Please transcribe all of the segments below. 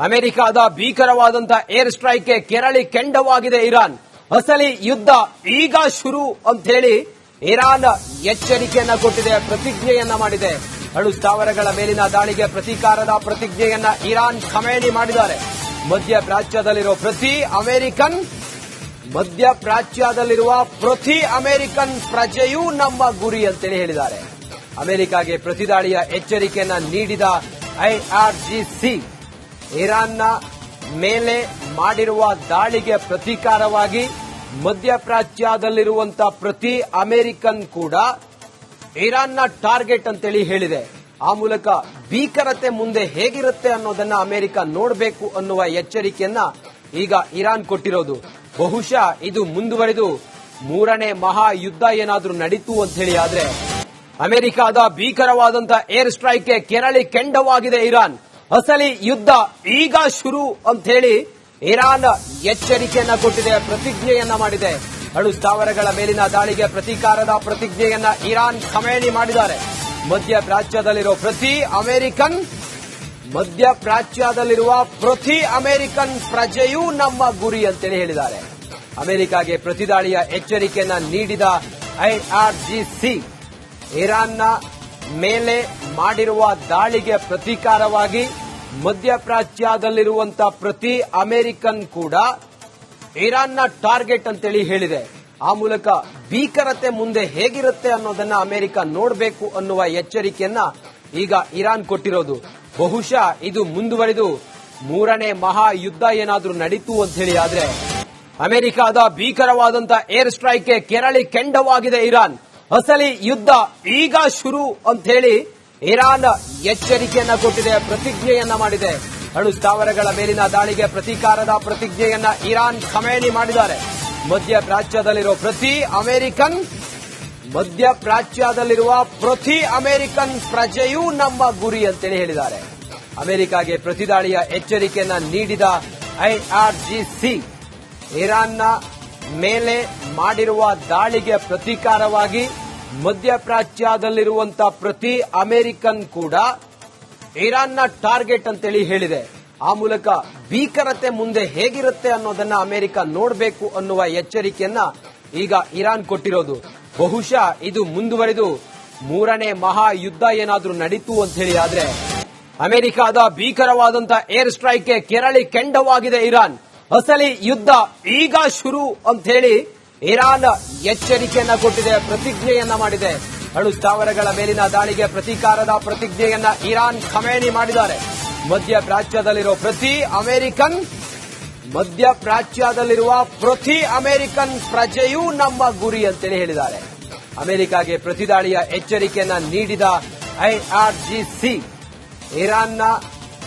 ಅಮೆರಿಕದ ಭೀಕರವಾದಂತಹ ಏರ್ ಸ್ಟ್ರೈಕ್ಗೆ ಕೆರಳಿ ಕೆಂಡವಾಗಿದೆ ಇರಾನ್. ಅಸಲಿ ಯುದ್ಧ ಈಗ ಶುರು ಅಂತ ಹೇಳಿ ಇರಾನ್ ಎಚ್ಚರಿಕೆಯನ್ನ ಕೊಟ್ಟಿದೆ, ಪ್ರತಿಜ್ಞೆಯನ್ನ ಮಾಡಿದೆ. ಅಣು ಸ್ಥಾವರಗಳ ಮೇಲಿನ ದಾಳಿಗೆ ಪ್ರತೀಕಾರದ ಪ್ರತಿಜ್ಞೆಯನ್ನ ಇರಾನ್ ಕಮೇಡಿ ಮಾಡಿದ್ದಾರೆ. ಮಧ್ಯ ಪ್ರಾಚ್ಯದಲ್ಲಿರುವ ಪ್ರತಿ ಅಮೆರಿಕನ್, ಮಧ್ಯ ಪ್ರಾಚ್ಯದಲ್ಲಿರುವ ಪ್ರತಿ ಅಮೆರಿಕನ್ ಪ್ರಜೆಯೂ ನಮ್ಮ ಗುರಿ ಅಂತೇಳಿ ಹೇಳಿದ್ದಾರೆ. ಅಮೆರಿಕಾಗೆ ಪ್ರತಿದಾಳಿಯ ಎಚ್ಚರಿಕೆಯನ್ನ ನೀಡಿದ ಐಆರ್ಜಿಸಿ ಇರಾನ್ನ ಮೇಲೆ ಮಾಡಿರುವ ದಾಳಿಗೆ ಪ್ರತೀಕಾರವಾಗಿ ಮಧ್ಯಪ್ರಾಚ್ಯದಲ್ಲಿರುವಂತಹ ಪ್ರತಿ ಅಮೆರಿಕನ್ ಕೂಡ ಇರಾನ್ನ ಟಾರ್ಗೆಟ್ ಅಂತೇಳಿ ಹೇಳಿದೆ. ಆ ಮೂಲಕ ಭೀಕರತೆ ಮುಂದೆ ಹೇಗಿರುತ್ತೆ ಅನ್ನೋದನ್ನ ಅಮೆರಿಕ ನೋಡಬೇಕು ಅನ್ನುವ ಎಚ್ಚರಿಕೆಯನ್ನ ಈಗ ಇರಾನ್ ಕೊಟ್ಟಿರೋದು. ಬಹುಶಃ ಇದು ಮುಂದುವರೆದು ಮೂರನೇ ಮಹಾ ಯುದ್ಧ ಏನಾದರೂ ನಡೀತು ಅಂತ ಹೇಳಿ ಆದ್ರೆ ಅಮೆರಿಕದ ಭೀಕರವಾದಂತಹ ಏರ್ ಸ್ಟ್ರೈಕ್ಗೆ ಕೆರಳಿ ಕೆಂಡವಾಗಿದೆ ಇರಾನ್. ಅಸಲಿ ಯುದ್ಧ ಈಗ ಶುರು ಅಂತ ಹೇಳಿ ಇರಾನ್ ಎಚ್ಚರಿಕೆಯನ್ನ ಕೊಟ್ಟಿದೆ, ಪ್ರತಿಜ್ಞೆಯನ್ನ ಮಾಡಿದೆ. ಅಣು ಸ್ಥಾವರಗಳ ಮೇಲಿನ ದಾಳಿಗೆ ಪ್ರತೀಕಾರದ ಪ್ರತಿಜ್ಞೆಯನ್ನ ಇರಾನ್ ಕಮೇಣಿ ಮಾಡಿದ್ದಾರೆ. ಮಧ್ಯ ಪ್ರಾಚ್ಯದಲ್ಲಿರೋ ಪ್ರತಿ ಅಮೆರಿಕನ್, ಮಧ್ಯ ಪ್ರಾಚ್ಯದಲ್ಲಿರುವ ಪ್ರತಿ ಅಮೆರಿಕನ್ ಪ್ರಜೆಯೂ ನಮ್ಮ ಗುರಿ ಅಂತೇಳಿ ಹೇಳಿದ್ದಾರೆ. ಅಮೆರಿಕಾಗೆ ಪ್ರತಿದಾಳಿಯ ಎಚ್ಚರಿಕೆಯನ್ನ ನೀಡಿದ ಐಆರ್ಜಿಸಿ ಇರಾನ್ನ ಮೇಲೆ ಮಾಡಿರುವ ದಾಳಿಗೆ ಪ್ರತೀಕಾರವಾಗಿ ಮಧ್ಯಪ್ರಾಚ್ಯದಲ್ಲಿರುವಂತಹ ಪ್ರತಿ ಅಮೆರಿಕನ್ ಕೂಡ ಇರಾನ್ನ ಟಾರ್ಗೆಟ್ ಅಂತೇಳಿ ಹೇಳಿದೆ. ಆ ಮೂಲಕ ಭೀಕರತೆ ಮುಂದೆ ಹೇಗಿರುತ್ತೆ ಅನ್ನೋದನ್ನ ಅಮೆರಿಕ ನೋಡಬೇಕು ಅನ್ನುವ ಎಚ್ಚರಿಕೆಯನ್ನ ಈಗ ಇರಾನ್ ಕೊಟ್ಟಿರೋದು. ಬಹುಶಃ ಇದು ಮುಂದುವರೆದು ಮೂರನೇ ಮಹಾ ಯುದ್ಧ ಏನಾದರೂ ನಡೀತು ಅಂತ ಹೇಳಿ ಆದ್ರೆ ಅಮೆರಿಕದ ಭೀಕರವಾದಂತಹ ಏರ್ ಸ್ಟ್ರೈಕ್ಗೆ ಕೆರಳಿ ಕೆಂಡವಾಗಿದೆ ಇರಾನ್. ಅಸಲಿ ಯುದ್ಧ ಈಗ ಶುರು ಅಂತ ಹೇಳಿ ಇರಾನ್ ಎಚ್ಚರಿಕೆಯನ್ನ ಕೊಟ್ಟಿದೆ, ಪ್ರತಿಜ್ಞೆಯನ್ನ ಮಾಡಿದೆ. ಅಣು ಸ್ಥಾವರಗಳ ಮೇಲಿನ ದಾಳಿಗೆ ಪ್ರತೀಕಾರದ ಪ್ರತಿಜ್ಞೆಯನ್ನ ಇರಾನ್ ಖಮೇನಿ ಮಾಡಿದ್ದಾರೆ. ಮಧ್ಯ ಪ್ರಾಚ್ಯದಲ್ಲಿರೋ ಪ್ರತಿ ಅಮೆರಿಕನ್, ಮಧ್ಯ ಪ್ರಾಚ್ಯದಲ್ಲಿರುವ ಪ್ರತಿ ಅಮೆರಿಕನ್ ಪ್ರಜೆಯೂ ನಮ್ಮ ಗುರಿ ಅಂತೇಳಿ ಹೇಳಿದ್ದಾರೆ. ಅಮೆರಿಕಾಗೆ ಪ್ರತಿದಾಳಿಯ ಎಚ್ಚರಿಕೆಯನ್ನ ನೀಡಿದ ಐಆರ್ಜಿಸಿ ಇರಾನ್ನ ಮೇಲೆ ಮಾಡಿರುವ ದಾಳಿಗೆ ಪ್ರತೀಕಾರವಾಗಿ ಮಧ್ಯಪ್ರಾಚ್ಯದಲ್ಲಿರುವಂತಹ ಪ್ರತಿ ಅಮೆರಿಕನ್ ಕೂಡ ಇರಾನ್ನ ಟಾರ್ಗೆಟ್ ಅಂತೇಳಿ ಹೇಳಿದೆ. ಆ ಮೂಲಕ ಭೀಕರತೆ ಮುಂದೆ ಹೇಗಿರುತ್ತೆ ಅನ್ನೋದನ್ನ ಅಮೆರಿಕ ನೋಡಬೇಕು ಅನ್ನುವ ಎಚ್ಚರಿಕೆಯನ್ನ ಈಗ ಇರಾನ್ ಕೊಟ್ಟಿರೋದು. ಬಹುಶಃ ಇದು ಮುಂದುವರೆದು ಮೂರನೇ ಮಹಾ ಯುದ್ಧ ಏನಾದರೂ ನಡೀತು ಅಂತ ಹೇಳಿ ಆದ್ರೆ ಅಮೆರಿಕದ ಭೀಕರವಾದಂತಹ ಏರ್ ಸ್ಟ್ರೈಕ್ಗೆ ಕೆರಳಿ ಕೆಂಡವಾಗಿದೆ ಇರಾನ್. ಅಸಲಿ ಯುದ್ಧ ಈಗ ಶುರು ಅಂತ ಹೇಳಿ ಇರಾನ್ ಎಚ್ಚರಿಕೆಯನ್ನ ಕೊಟ್ಟಿದೆ, ಪ್ರತಿಜ್ಞೆಯನ್ನ ಮಾಡಿದೆ. ಅಣು ಸ್ಥಾವರಗಳ ಮೇಲಿನ ದಾಳಿಗೆ ಪ್ರತೀಕಾರದ ಪ್ರತಿಜ್ಞೆಯನ್ನ ಇರಾನ್ ಖಮೇನಿ ಮಾಡಿದ್ದಾರೆ. ಮಧ್ಯ ಪ್ರಾಚ್ಯದಲ್ಲಿರೋ ಪ್ರತಿ ಅಮೆರಿಕನ್, ಮಧ್ಯ ಪ್ರಾಚ್ಯದಲ್ಲಿರುವ ಪ್ರತಿ ಅಮೆರಿಕನ್ ಪ್ರಜೆಯೂ ನಮ್ಮ ಗುರಿ ಅಂತೇಳಿ ಹೇಳಿದ್ದಾರೆ. ಅಮೆರಿಕಾಗೆ ಪ್ರತಿದಾಳಿಯ ಎಚ್ಚರಿಕೆಯನ್ನ ನೀಡಿದ ಐಆರ್ಜಿಸಿ ಇರಾನ್ನ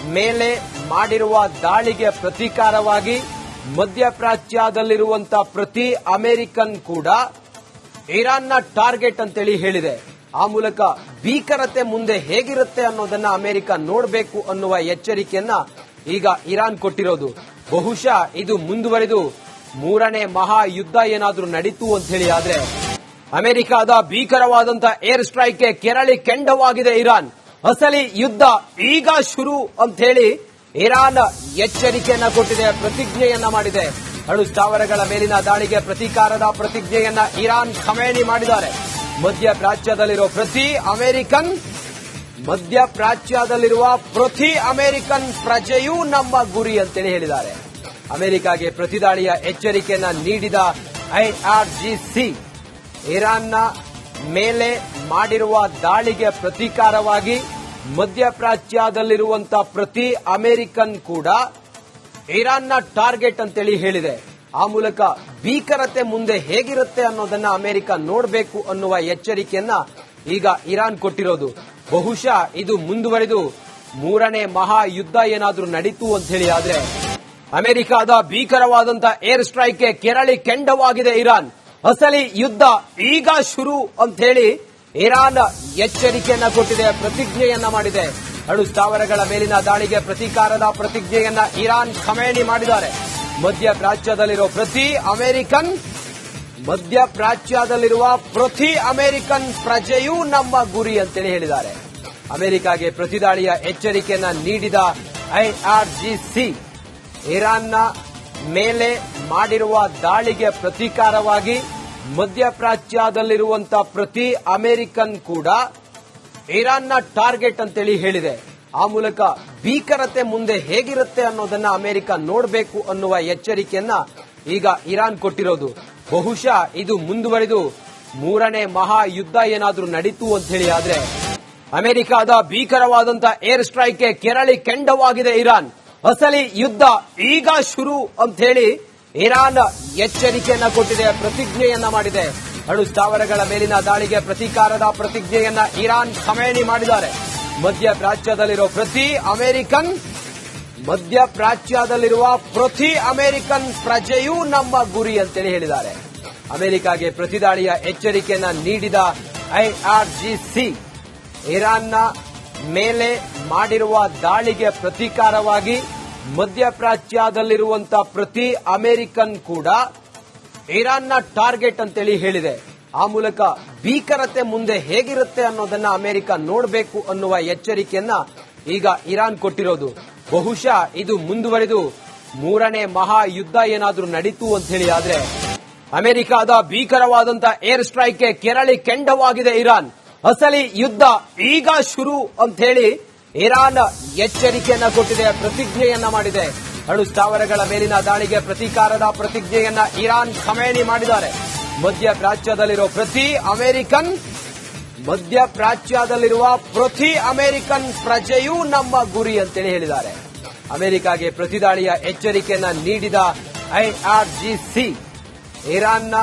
ಮೇಲೆ ಮಾಡಿರುವ ದಾಳಿಗೆ ಪ್ರತೀಕಾರವಾಗಿ ಮಧ್ಯಪ್ರಾಚ್ಯದಲ್ಲಿರುವಂತಹ ಪ್ರತಿ ಅಮೆರಿಕನ್ ಕೂಡ ಇರಾನ್ನ ಟಾರ್ಗೆಟ್ ಅಂತೇಳಿ ಹೇಳಿದೆ. ಆ ಮೂಲಕ ಭೀಕರತೆ ಮುಂದೆ ಹೇಗಿರುತ್ತೆ ಅನ್ನೋದನ್ನ ಅಮೆರಿಕ ನೋಡಬೇಕು ಅನ್ನುವ ಎಚ್ಚರಿಕೆಯನ್ನ ಈಗ ಇರಾನ್ ಕೊಟ್ಟಿರೋದು. ಬಹುಶಃ ಇದು ಮುಂದುವರೆದು ಮೂರನೇ ಮಹಾ ಯುದ್ಧ ಏನಾದರೂ ನಡೀತು ಅಂತ ಹೇಳಿ ಆದ್ರೆ ಅಮೆರಿಕದ ಭೀಕರವಾದಂತಹ ಏರ್ ಸ್ಟ್ರೈಕ್ಗೆ ಕೆರಳಿ ಕೆಂಡವಾಗಿದೆ ಇರಾನ್. ಅಸಲಿ ಯುದ್ಧ ಈಗ ಶುರು ಅಂತ ಹೇಳಿ ಇರಾನ್ ಎಚ್ಚರಿಕೆಯನ್ನ ಕೊಟ್ಟಿದೆ, ಪ್ರತಿಜ್ಞೆಯನ್ನ ಮಾಡಿದೆ. ಅಣು ಸ್ಥಾವರಗಳ ಮೇಲಿನ ದಾಳಿಗೆ ಪ್ರತೀಕಾರದ ಪ್ರತಿಜ್ಞೆಯನ್ನ ಇರಾನ್ ಖಮೇಣಿ ಮಾಡಿದ್ದಾರೆ. ಮಧ್ಯ ಪ್ರಾಚ್ಯದಲ್ಲಿರೋ ಪ್ರತಿ ಅಮೆರಿಕನ್, ಮಧ್ಯ ಪ್ರಾಚ್ಯದಲ್ಲಿರುವ ಪ್ರತಿ ಅಮೆರಿಕನ್ ಪ್ರಜೆಯೂ ನಮ್ಮ ಗುರಿ ಅಂತೇಳಿ ಹೇಳಿದ್ದಾರೆ. ಅಮೆರಿಕಾಗೆ ಪ್ರತಿದಾಳಿಯ ಎಚ್ಚರಿಕೆಯನ್ನ ನೀಡಿದ ಐಆರ್ಜಿಸಿ ಇರಾನ್ನ ಮೇಲೆ ಮಾಡಿರುವ ದಾಳಿಗೆ ಪ್ರತೀಕಾರವಾಗಿ ಮಧ್ಯಪ್ರಾಚ್ಯದಲ್ಲಿರುವಂತಹ ಪ್ರತಿ ಅಮೆರಿಕನ್ ಕೂಡ ಇರಾನ್ನ ಟಾರ್ಗೆಟ್ ಅಂತೇಳಿ ಹೇಳಿದೆ. ಆ ಮೂಲಕ ಭೀಕರತೆ ಮುಂದೆ ಹೇಗಿರುತ್ತೆ ಅನ್ನೋದನ್ನ ಅಮೆರಿಕ ನೋಡಬೇಕು ಅನ್ನುವ ಎಚ್ಚರಿಕೆಯನ್ನ ಈಗ ಇರಾನ್ ಕೊಟ್ಟಿರೋದು. ಬಹುಶಃ ಇದು ಮುಂದುವರೆದು ಮೂರನೇ ಮಹಾ ಯುದ್ಧ ಏನಾದರೂ ನಡೀತು ಅಂತ ಹೇಳಿ ಆದ್ರೆ ಅಮೆರಿಕದ ಭೀಕರವಾದಂತಹ ಏರ್ ಸ್ಟ್ರೈಕ್ ಕೆರಳಿ ಕೆಂಡವಾಗಿದೆ ಇರಾನ್. ಅಸಲಿ ಯುದ್ಧ ಈಗ ಶುರು ಅಂತ ಹೇಳಿ ಇರಾನ್ ಎಚ್ಚರಿಕೆಯನ್ನ ಕೊಟ್ಟಿದೆ, ಪ್ರತಿಜ್ಞೆಯನ್ನ ಮಾಡಿದೆ. ಅಣು ಸ್ಥಾವರಗಳ ಮೇಲಿನ ದಾಳಿಗೆ ಪ್ರತೀಕಾರದ ಪ್ರತಿಜ್ಞೆಯನ್ನ ಇರಾನ್ ಖಮೇನಿ ಮಾಡಿದ್ದಾರೆ. ಮಧ್ಯ ಪ್ರಾಚ್ಯದಲ್ಲಿರೋ ಪ್ರತಿ ಅಮೆರಿಕನ್ ಮಧ್ಯ ಪ್ರಾಚ್ಯದಲ್ಲಿರುವ ಪ್ರತಿ ಅಮೆರಿಕನ್ ಪ್ರಜೆಯೂ ನಮ್ಮ ಗುರಿ ಅಂತೇಳಿ ಹೇಳಿದ್ದಾರೆ. ಅಮೆರಿಕಾಗೆ ಪ್ರತಿದಾಳಿಯ ಎಚ್ಚರಿಕೆಯನ್ನ ನೀಡಿದ ಐಆರ್ಜಿಸಿ ಇರಾನ್ನ ಮೇಲೆ ಮಾಡಿರುವ ದಾಳಿಗೆ ಪ್ರತೀಕಾರವಾಗಿ ಮಧ್ಯಪ್ರಾಚ್ಯದಲ್ಲಿರುವಂತಹ ಪ್ರತಿ ಅಮೆರಿಕನ್ ಕೂಡ ಇರಾನ್ನ ಟಾರ್ಗೆಟ್ ಅಂತೇಳಿ ಹೇಳಿದೆ. ಆ ಮೂಲಕ ಭೀಕರತೆ ಮುಂದೆ ಹೇಗಿರುತ್ತೆ ಅನ್ನೋದನ್ನ ಅಮೆರಿಕ ನೋಡಬೇಕು ಅನ್ನುವ ಎಚ್ಚರಿಕೆಯನ್ನ ಈಗ ಇರಾನ್ ಕೊಟ್ಟಿರೋದು. ಬಹುಶಃ ಇದು ಮುಂದುವರೆದು ಮೂರನೇ ಮಹಾ ಯುದ್ಧ ಏನಾದರೂ ನಡೀತು ಅಂತ ಹೇಳಿ ಆದ್ರೆ ಅಮೆರಿಕದ ಭೀಕರವಾದಂತಹ ಏರ್ ಸ್ಟ್ರೈಕ್ಗೆ ಕೆರಳಿ ಕೆಂಡವಾಗಿದೆ ಇರಾನ್. ಅಸಲಿ ಯುದ್ಧ ಈಗ ಶುರು ಅಂತ ಹೇಳಿ ಇರಾನ್ ಎಚ್ಚರಿಕೆಯನ್ನ ಕೊಟ್ಟಿದೆ, ಪ್ರತಿಜ್ಞೆಯನ್ನ ಮಾಡಿದೆ. ಅಣು ಸ್ಥಾವರಗಳ ಮೇಲಿನ ದಾಳಿಗೆ ಪ್ರತೀಕಾರದ ಪ್ರತಿಜ್ಞೆಯನ್ನ ಇರಾನ್ ಸಮಯಣಿ ಮಾಡಿದ್ದಾರೆ. ಮಧ್ಯ ಪ್ರಾಚ್ಯದಲ್ಲಿರೋ ಪ್ರತಿ ಅಮೆರಿಕನ್ ಮಧ್ಯ ಪ್ರಾಚ್ಯದಲ್ಲಿರುವ ಪ್ರತಿ ಅಮೆರಿಕನ್ ಪ್ರಜೆಯೂ ನಮ್ಮ ಗುರಿ ಅಂತೇಳಿ ಹೇಳಿದ್ದಾರೆ. ಅಮೆರಿಕಾಗೆ ಪ್ರತಿದಾಳಿಯ ಎಚ್ಚರಿಕೆಯನ್ನ ನೀಡಿದ ಐಆರ್ಜಿಸಿ ಇರಾನ್ನ ಮೇಲೆ ಮಾಡಿರುವ ದಾಳಿಗೆ ಪ್ರತೀಕಾರವಾಗಿ ಮಧ್ಯಪ್ರಾಚ್ಯದಲ್ಲಿರುವಂತಹ ಪ್ರತಿ ಅಮೆರಿಕನ್ ಕೂಡ ಇರಾನ್ನ ಟಾರ್ಗೆಟ್ ಅಂತೇಳಿ ಹೇಳಿದೆ. ಆ ಮೂಲಕ ಭೀಕರತೆ ಮುಂದೆ ಹೇಗಿರುತ್ತೆ ಅನ್ನೋದನ್ನ ಅಮೆರಿಕ ನೋಡಬೇಕು ಅನ್ನುವ ಎಚ್ಚರಿಕೆಯನ್ನ ಈಗ ಇರಾನ್ ಕೊಟ್ಟಿರೋದು. ಬಹುಶಃ ಇದು ಮುಂದುವರೆದು ಮೂರನೇ ಮಹಾ ಯುದ್ಧ ಏನಾದರೂ ನಡೀತು ಅಂತ ಹೇಳಿ ಆದ್ರೆ ಅಮೆರಿಕದ ಭೀಕರವಾದಂತಹ ಏರ್ ಸ್ಟ್ರೈಕ್ಗೆ ಕೆರಳಿ ಕೆಂಡವಾಗಿದೆ ಇರಾನ್. ಅಸಲಿ ಯುದ್ಧ ಈಗ ಶುರು ಅಂತ ಹೇಳಿ ಇರಾನ್ ಎಚ್ಚರಿಕೆಯನ್ನ ಕೊಟ್ಟಿದೆ, ಪ್ರತಿಜ್ಞೆಯನ್ನ ಮಾಡಿದೆ. ಅಣು ಸ್ಥಾವರಗಳ ಮೇಲಿನ ದಾಳಿಗೆ ಪ್ರತೀಕಾರದ ಪ್ರತಿಜ್ಞೆಯನ್ನ ಇರಾನ್ ಖಮೇನಿ ಮಾಡಿದ್ದಾರೆ. ಮಧ್ಯ ಪ್ರಾಚ್ಯದಲ್ಲಿರೋ ಪ್ರತಿ ಅಮೆರಿಕನ್ ಮಧ್ಯ ಪ್ರಾಚ್ಯದಲ್ಲಿರುವ ಪ್ರತಿ ಅಮೆರಿಕನ್ ಪ್ರಜೆಯೂ ನಮ್ಮ ಗುರಿ ಅಂತೇಳಿ ಹೇಳಿದ್ದಾರೆ. ಅಮೆರಿಕಾಗೆ ಪ್ರತಿದಾಳಿಯ ಎಚ್ಚರಿಕೆಯನ್ನ ನೀಡಿದ ಐಆರ್ಜಿಸಿ ಇರಾನ್ನ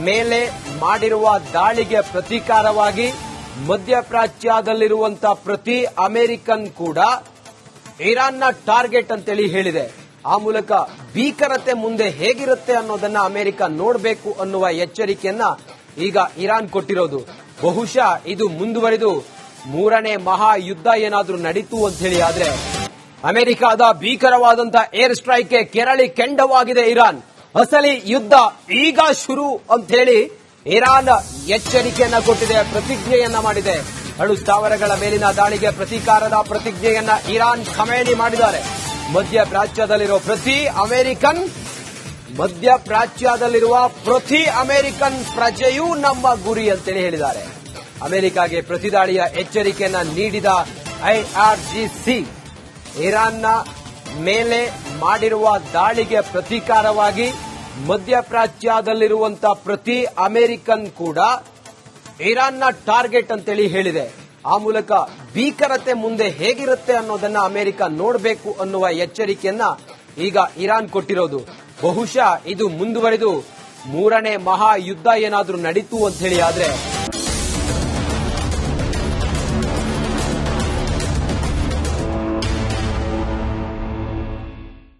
ಮೇಲೆ ಮಾಡಿರುವ ದಾಳಿಗೆ ಪ್ರತೀಕಾರವಾಗಿ ಮಧ್ಯಪ್ರಾಚ್ಯದಲ್ಲಿರುವಂತಹ ಪ್ರತಿ ಅಮೆರಿಕನ್ ಕೂಡ ಇರಾನ್ನ ಟಾರ್ಗೆಟ್ ಅಂತೇಳಿ ಹೇಳಿದೆ. ಆ ಮೂಲಕ ಭೀಕರತೆ ಮುಂದೆ ಹೇಗಿರುತ್ತೆ ಅನ್ನೋದನ್ನ ಅಮೆರಿಕ ನೋಡಬೇಕು ಅನ್ನುವ ಎಚ್ಚರಿಕೆಯನ್ನ ಈಗ ಇರಾನ್ ಕೊಟ್ಟಿರೋದು. ಬಹುಶಃ ಇದು ಮುಂದುವರಿದು ಮೂರನೇ ಮಹಾ ಯುದ್ಧ ಏನಾದರೂ ನಡೀತು ಅಂತ ಹೇಳಿ ಆದ್ರೆ ಅಮೆರಿಕದ ಭೀಕರವಾದಂತಹ ಏರ್ ಸ್ಟ್ರೈಕ್ಗೆ ಕೆರಳಿ ಕೆಂಡವಾಗಿದೆ ಇರಾನ್. ಅಸಲಿ ಯುದ್ಧ ಈಗ ಶುರು ಅಂತ ಹೇಳಿ ಇರಾನ್ ಎಚ್ಚರಿಕೆಯನ್ನ ಕೊಟ್ಟಿದೆ, ಪ್ರತಿಜ್ಞೆಯನ್ನ ಮಾಡಿದೆ. ಅಣು ಸ್ಥಾವರಗಳ ಮೇಲಿನ ದಾಳಿಗೆ ಪ್ರತೀಕಾರದ ಪ್ರತಿಜ್ಞೆಯನ್ನ ಇರಾನ್ ಖಮೇನಿ ಮಾಡಿದ್ದಾರೆ. ಮಧ್ಯ ಪ್ರಾಚ್ಯದಲ್ಲಿರುವ ಪ್ರತಿ ಅಮೆರಿಕನ್ ಮಧ್ಯ ಪ್ರಾಚ್ಯದಲ್ಲಿರುವ ಪ್ರತಿ ಅಮೆರಿಕನ್ ಪ್ರಜೆಯೂ ನಮ್ಮ ಗುರಿ ಅಂತೇಳಿ ಹೇಳಿದ್ದಾರೆ. ಅಮೆರಿಕಾಗೆ ಪ್ರತಿದಾಳಿಯ ಎಚ್ಚರಿಕೆಯನ್ನ ನೀಡಿದ ಐಆರ್ಜಿಸಿ ಇರಾನ್ನ ಮೇಲೆ ಮಾಡಿರುವ ದಾಳಿಗೆ ಪ್ರತೀಕಾರವಾಗಿ ಮಧ್ಯಪ್ರಾಚ್ಯದಲ್ಲಿರುವಂತಹ ಪ್ರತಿ ಅಮೆರಿಕನ್ ಕೂಡ ಇರಾನ್ನ ಟಾರ್ಗೆಟ್ ಅಂತೇಳಿ ಹೇಳಿದೆ. ಆ ಮೂಲಕ ಭೀಕರತೆ ಮುಂದೆ ಹೇಗಿರುತ್ತೆ ಅನ್ನೋದನ್ನ ಅಮೆರಿಕ ನೋಡಬೇಕು ಅನ್ನುವ ಎಚ್ಚರಿಕೆಯನ್ನ ಈಗ ಇರಾನ್ ಕೊಟ್ಟಿರೋದು. ಬಹುಶಃ ಇದು ಮುಂದುವರೆದು ಮೂರನೇ ಮಹಾಯುದ್ಧ ಏನಾದರೂ ನಡೀತು ಅಂತ ಹೇಳಿ ಆದ್ರೆ